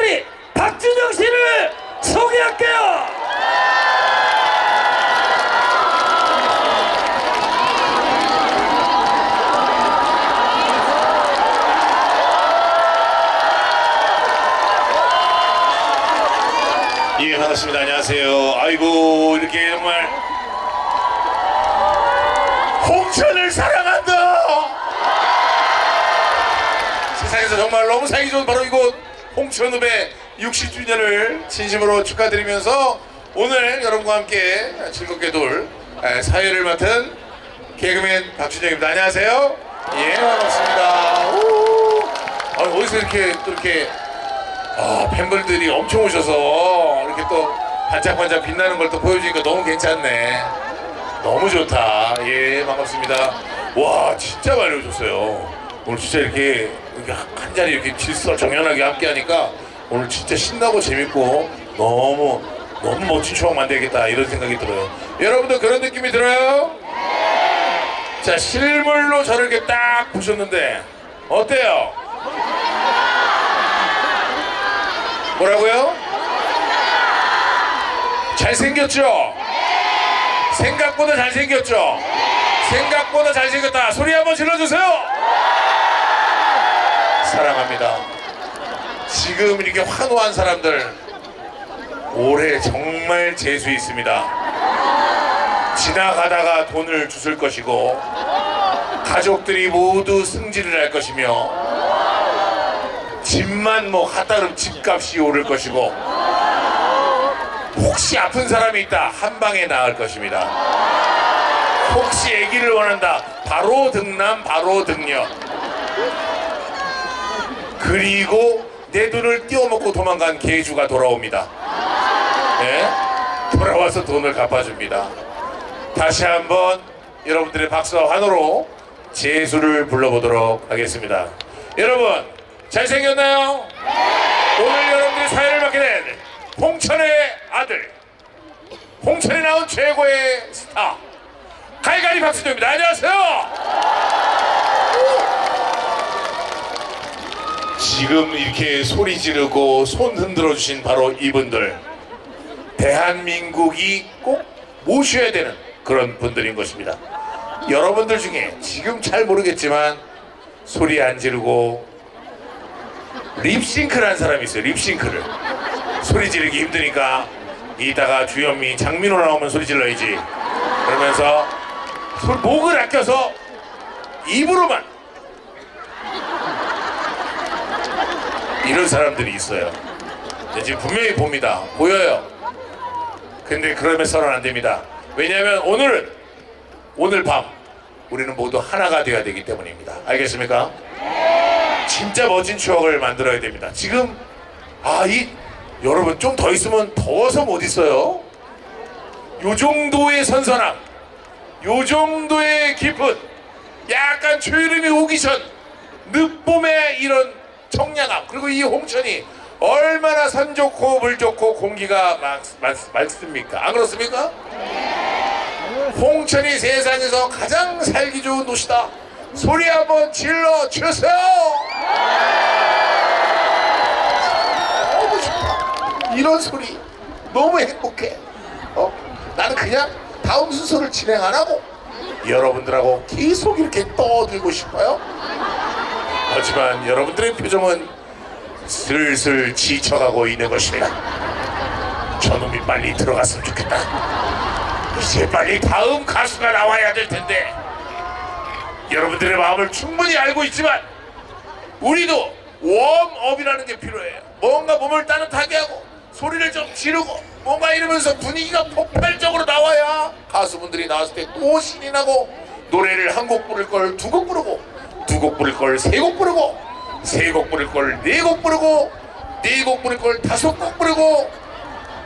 짝다리 박준영 씨를 소개할게요. 예, 반갑습니다. 안녕하세요. 아이고, 이렇게 정말 홍천을 사랑한다! 세상에서 정말 너무 살기 좋은 바로 이곳 홍천읍의 60주년을 진심으로 축하드리면서 오늘 여러분과 함께 즐겁게 놀 에, 사회를 맡은 개그맨 박준영입니다. 안녕하세요. 예, 반갑습니다. 우! 아, 어디서 이렇게 또 이렇게 아, 팬분들이 엄청 오셔서 이렇게 또 반짝반짝 빛나는 걸 또 보여주니까 너무 괜찮네. 너무 좋다. 예, 반갑습니다. 와, 진짜 많이 오셨어요. 오늘 진짜 이렇게 한 자리 이렇게 질서 정연하게 함께 하니까 오늘 진짜 신나고 재밌고 너무, 너무 멋진 추억 만들겠다 이런 생각이 들어요. 여러분도 그런 느낌이 들어요? 자, 실물로 저를 이렇게 딱 보셨는데 어때요? 뭐라고요? 잘생겼죠? 생각보다 잘생겼죠? 생각보다 잘생겼다. 소리 한번 질러주세요. 사랑합니다. 지금 이렇게 환호한 사람들 올해 정말 재수 있습니다. 지나가다가 돈을 주실 것이고 가족들이 모두 승진을 할 것이며 집만 뭐 하다름 집값이 오를 것이고 혹시 아픈 사람이 있다 한 방에 나을 것입니다. 혹시 아기를 원한다 바로 등남 바로 등녀 그리고 내 돈을 띄워먹고 도망간 개주가 돌아옵니다. 네? 돌아와서 돈을 갚아줍니다. 다시 한번 여러분들의 박수와 환호로 재수를 불러보도록 하겠습니다. 여러분 잘생겼나요? 오늘 여러분들이 사회를 맡게 된 홍천의 아들 홍천에 나온 최고의 스타 갈갈이 박수조입니다. 안녕하세요. 지금 이렇게 소리 지르고 손 흔들어 주신 바로 이분들 대한민국이 꼭 모셔야 되는 그런 분들인 것입니다. 여러분들 중에 지금 잘 모르겠지만 소리 안 지르고 립싱크라는 사람이 있어요. 립싱크를 소리 지르기 힘드니까 이따가 주현미, 장민호 나오면 소리 질러야지. 그러면서 소- 목을 아껴서 입으로만 이런 사람들이 있어요. 근데 지금 분명히 봅니다. 보여요. 근데 그러면서는 안 됩니다. 왜냐하면 오늘은 오늘 밤 우리는 모두 하나가 되어야 되기 때문입니다. 알겠습니까? 진짜 멋진 추억을 만들어야 됩니다. 지금 아 이 여러분 좀 더 있으면 더워서 못 있어요. 요 정도의 선선함, 요 정도의 깊은 약간 초여름이 오기 전 늦봄의 이런 청량함 그리고 이 홍천이 얼마나 산 좋고 물 좋고 공기가 막, 많, 많습니까? 안 그렇습니까? 홍천이 세상에서 가장 살기 좋은 도시다. 소리 한번 질러 주세요. 너무 좋다. 이런 소리 너무 행복해. 어? 나는 그냥 다음 순서를 진행 안 하고 여러분들하고 계속 이렇게 떠들고 싶어요. 하지만 여러분들의 표정은 슬슬 지쳐가고 있는 것입니다. 저놈이 빨리 들어갔으면 좋겠다. 이제 빨리 다음 가수가 나와야 될 텐데 여러분들의 마음을 충분히 알고 있지만 우리도 웜업이라는 게 필요해요. 뭔가 몸을 따뜻하게 하고 소리를 좀 지르고 뭔가 이러면서 분위기가 폭발적으로 나와야 가수분들이 나왔을 때 또 신이 나고 노래를 한 곡 부를 걸 두 곡 부르고 두 곡 부를 걸 세 곡 부르고 세 곡 부를 걸 네 곡 부르고 네 곡 부를 걸 다섯 곡 부르고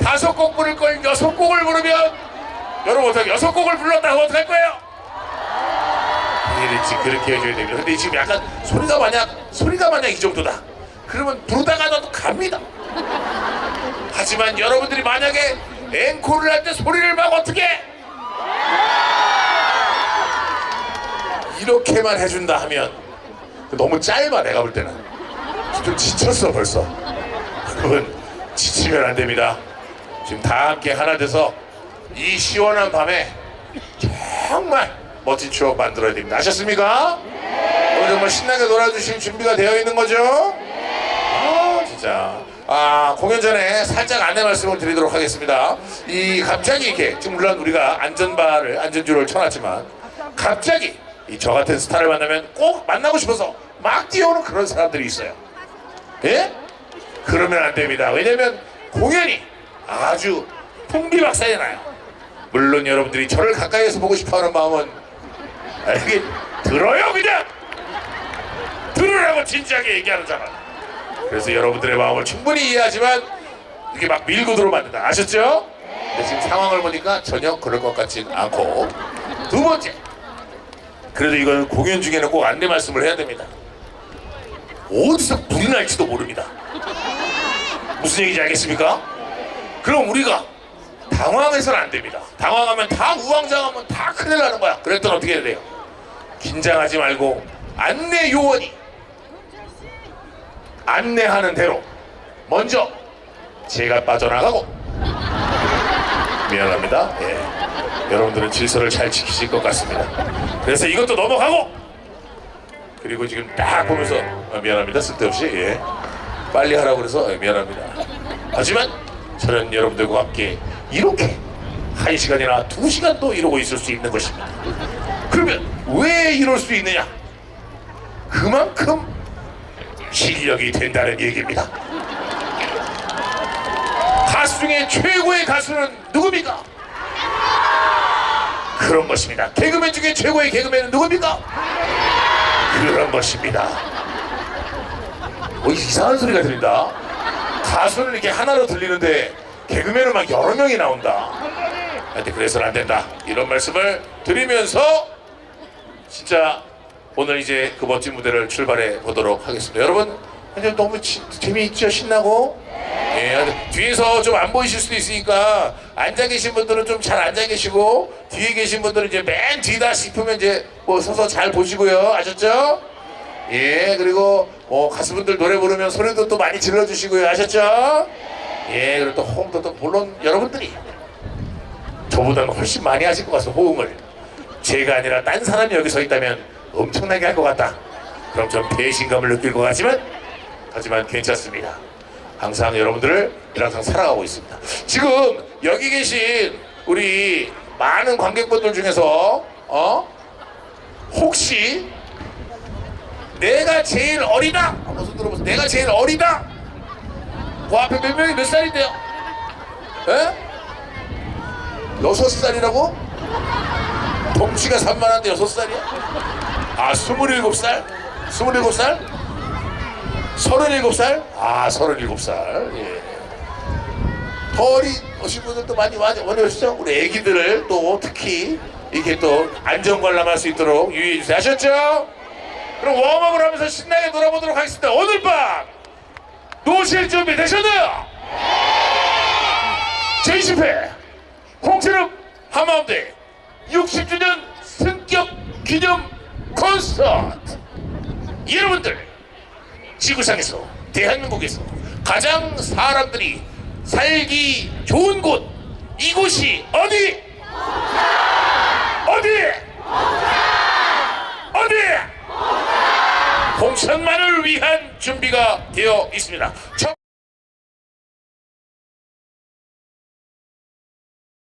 다섯 곡 부를 걸 여섯 곡을 부르면 여러분 어떻게 여섯 곡을 불렀다고 어떡할 거예요? 이랬지 그렇게 해줘야 됩니다. 근데 지금 약간 소리가 만약 소리가 만약 이 정도다. 그러면 부르다가도 갑니다. 하지만 여러분들이 만약에 앵콜을 할 때 소리를 막 어떻게 이렇게만 해준다 하면 너무 짧아 내가 볼 때는 좀 지쳤어 벌써 여러분 지치면 안 됩니다. 지금 다 함께 하나 돼서 이 시원한 밤에 정말 멋진 추억 만들어야 됩니다. 아셨습니까? 오늘 정말 신나게 놀아주실 준비가 되어 있는 거죠? 아 진짜 아 공연 전에 살짝 안내 말씀을 드리도록 하겠습니다. 이 갑자기 이렇게 지금 물론 우리가 안전바를 안전줄을 쳐놨지만 갑자기 이 저 같은 스타를 만나면 꼭 만나고 싶어서 막 뛰어오는 그런 사람들이 있어요. 예? 그러면 안 됩니다. 왜냐면 공연이 아주 풍비박산이 나요. 물론 여러분들이 저를 가까이에서 보고 싶어하는 마음은 아, 이게 들어요 그냥 들으라고 진지하게 얘기하는 자가 그래서 여러분들의 마음을 충분히 이해하지만 이렇게 막 밀고 된다 아셨죠? 근데 지금 상황을 보니까 전혀 그럴 것 같진 않고 두 번째 그래도 이건 공연 중에는 꼭 안내 말씀을 해야 됩니다 어디서 불이 날지도 모릅니다 무슨 얘기인지 알겠습니까? 그럼 우리가 당황해서는 안 됩니다 당황하면 다 우왕좌왕하면 다 큰일 나는 거야 그랬더니 어떻게 해야 돼요? 긴장하지 말고 안내 요원이 안내하는 대로 먼저 제가 빠져나가고 미안합니다. 예. 여러분들은 질서를 잘 지키실 것 같습니다. 그래서 이것도 넘어가고 그리고 지금 딱 보면서 아, 미안합니다. 쓸데없이 예. 빨리 하라고 그래서 예, 미안합니다. 하지만 저는 여러분들과 함께 이렇게 한 시간이나 두 시간도 이러고 있을 수 있는 것입니다. 그러면 왜 이럴 수 있느냐? 그만큼 실력이 된다는 얘기입니다. 가수 중에 최고의 가수는 누굽니까? 그런 것입니다. 개그맨 중에 최고의 개그맨은 누굽니까? 그런 것입니다. 어, 이상한 소리가 들린다. 가수는 이렇게 하나로 들리는데 개그맨은 막 여러 명이 나온다. 하여튼 그래서는 안 된다. 이런 말씀을 드리면서 진짜 오늘 이제 그 멋진 무대를 출발해 보도록 하겠습니다. 여러분, 너무 지- 재미있죠? 신나고? 예, 뒤에서 좀 안 보이실 수도 있으니까 앉아 계신 분들은 좀 잘 앉아 계시고 뒤에 계신 분들은 이제 맨 뒤다 싶으면 이제 뭐 서서 잘 보시고요. 아셨죠? 예, 그리고 뭐 가수분들 노래 부르면 소리도 또 많이 질러주시고요. 아셨죠? 예, 그리고 또 호응도 또 물론 여러분들이 저보다는 훨씬 많이 하실 것 같아요. 호응을. 제가 아니라 딴 사람이 여기 서 있다면 엄청나게 할 것 같다. 그럼 좀 배신감을 느낄 것 같지만 하지만 괜찮습니다. 항상 여러분들을 항상 사랑하고 있습니다. 지금 여기 계신 우리 많은 관객분들 중에서 어 혹시 내가 제일 어리다 한번 손 들어보세요. 내가 제일 어리다. 그 앞에 몇 명이 몇 살인데요? 에? 여섯 살이라고? 덩치가 산만한데 여섯 살이야? 아 스물일곱 살? 스물일곱 살? 서른일곱 살? 아 서른일곱 살 예. 더 어리신 분들도 많이 원하시죠? 우리 애기들을 또 특히 이렇게 또 안전관람할 수 있도록 유의해 주세요 아셨죠? 그럼 웜업을 하면서 신나게 놀아보도록 하겠습니다 오늘 밤 노실 준비 되셨나요? 제20회 홍세름 하마운드 60주년 승격 기념 콘서트 여러분들 지구상에서 대한민국에서 가장 사람들이 살기 좋은 곳 이곳이 어디? 어디? 어디? 홍천만을 위한 준비가 되어 있습니다. 첫